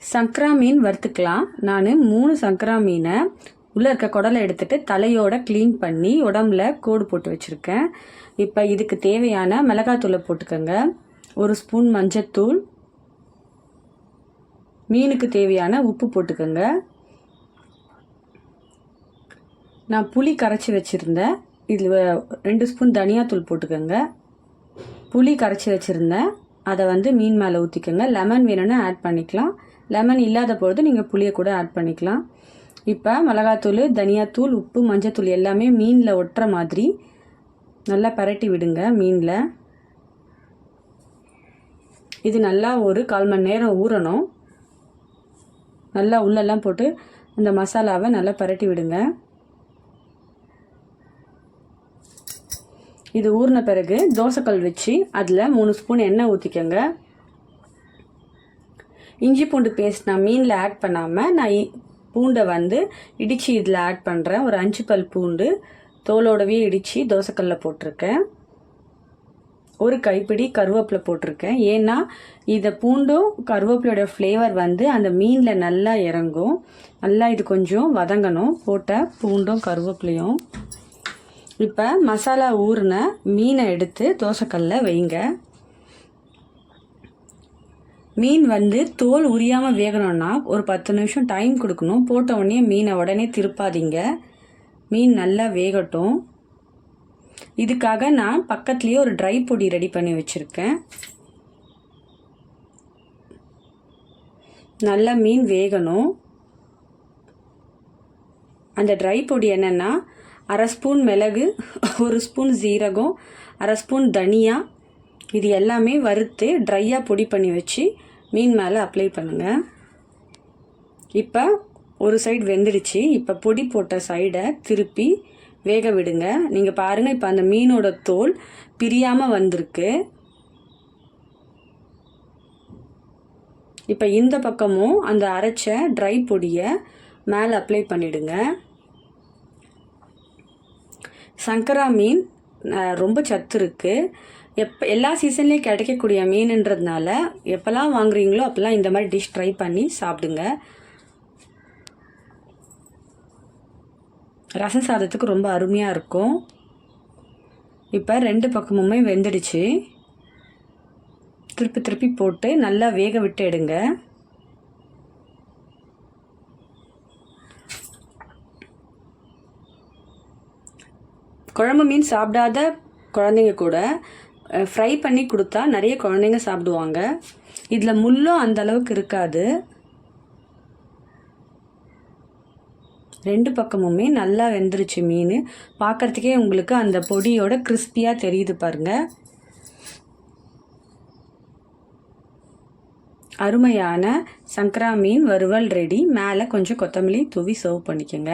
சங்கரா மீன் வறுத்துக்கலாம். நான் மூணு சங்கரா மீனை உள்ளே இருக்க குடலை எடுத்துகிட்டு தலையோட க்ளீன் பண்ணி உடம்புல கோடு போட்டு வச்சுருக்கேன். இப்போ இதுக்கு தேவையான மிளகாத்தூளை போட்டுக்கோங்க. ஒரு ஸ்பூன் மஞ்சத்தூள் மீனுக்கு தேவையான உப்பு போட்டுக்கோங்க. நான் புளி கரைச்சி வச்சுருந்தேன். இதில் ரெண்டு ஸ்பூன் தனியாத்தூள் போட்டுக்கோங்க. புளி கரைச்சி வச்சுருந்தேன். அதை வந்து மீன் மேலே ஊற்றிக்கோங்க லெமன் வேணும்னா ஆட் பண்ணிக்கலாம். லெமன் இல்லாத பொழுது நீங்கள் புளியை கூட ஆட் பண்ணிக்கலாம். இப்போ மிளகாத்தூள் தனியாத்தூள் உப்பு மஞ்சத்தூள் எல்லாமே மீனில் ஒட்டுற மாதிரி நல்லா பரட்டி விடுங்க மீனில். இது நல்லா ஒரு கால் மணி நேரம் ஊறணும். நல்லா உள்ளெல்லாம் போட்டு அந்த மசாலாவை நல்லா பரட்டி விடுங்க. இது ஊறின பிறகு தோசைக்கல் வச்சு அதில் மூணு ஸ்பூன் எண்ணெய் ஊற்றிக்கோங்க இஞ்சி பூண்டு பேஸ்ட் நான் மீனில் ஆட் பண்ணாமல் நான் இ- பூண்டை வந்து இடித்து இதில் ஆட் பண்ணுறேன் ஒரு அஞ்சு பல் பூண்டு தோலோடவே இடித்து தோசைக்கல்ல போட்டிருக்கேன். ஒரு கைப்பிடி கருவேப்பிலை போட்டிருக்கேன். ஏன்னா இதை பூண்டும் கருவேப்பிலையோட ஃப்ளேவர் வந்து அந்த மீனில் நல்லா இறங்கும். நல்லா இது கொஞ்சம் வதங்கணும். போட்ட பூண்டும் கருவேப்பிலையும். இப்போ மசாலா ஊறின மீனை எடுத்து தோசைக்கல்ல வைங்க. மீன் வந்து தோல் உரியாமல் வேகணும்னா ஒரு பத்து நிமிஷம் டைம் கொடுக்கணும். போட்ட உடனே மீனை உடனே திருப்பாதீங்க. மீன் நல்லா வேகட்டும். இதுக்காக நான் பக்கத்துலேயே ஒரு ட்ரை பொடி ரெடி பண்ணி வச்சுருக்கேன். நல்லா மீன் வேகணும். அந்த ட்ரை பொடி என்னென்னா அரை ஸ்பூன் மிளகு ஒரு ஸ்பூன் சீரகம் அரை ஸ்பூன் தனியா இது எல்லாமே வறுத்து ட்ரையாக பொடி பண்ணி வச்சு மீன் மேலே அப்ளை பண்ணுங்கள் இப்போ ஒரு சைடு வெந்துடுச்சு. இப்போ பொடி போட்ட சைடை திருப்பி வேக விடுங்க. நீங்கள் பாருங்கள் இப்போ அந்த மீனோட தோல் பிரியாமல் வந்திருக்கு. இப்போ இந்த பக்கமும் அந்த அரைச்ச ட்ரை பொடியை மேலே அப்ளை பண்ணிவிடுங்க சங்கரா மீன் ரொம்ப சத்து இருக்கு. எப்போ எல்லா சீசன்லேயும் கிடைக்கக்கூடிய மீனுன்றதுனால எப்போல்லாம் வாங்குறீங்களோ அப்போல்லாம் இந்த மாதிரி டிஷ் ட்ரை பண்ணி சாப்பிடுங்க. ரசம் சாதத்துக்கு ரொம்ப அருமையாக இருக்கும். இப்போ ரெண்டு பக்கமுமே வெந்துடுச்சு. திருப்பி திருப்பி போட்டு நல்லா வேக விட்டு எடுங்க. குழம்பு மீன் சாப்பிடாத குழந்தைங்க கூட ஃப்ரை பண்ணி கொடுத்தா நிறைய குழந்தைங்க சாப்பிடுவாங்க. இதில் முள்ளும் அந்த அளவுக்கு இருக்காது. ரெண்டு பக்கமுமே நல்லா வெந்துருச்சு மீன். பார்க்கறதுக்கே உங்களுக்கு அந்த பொடியோட கிறிஸ்பியாக தெரியுது பாருங்கள் அருமையான சங்கரா மீன் வறுவல் ரெடி மேலே கொஞ்சம் கொத்தமல்லி தூவி சர்வ் பண்ணிக்கோங்க.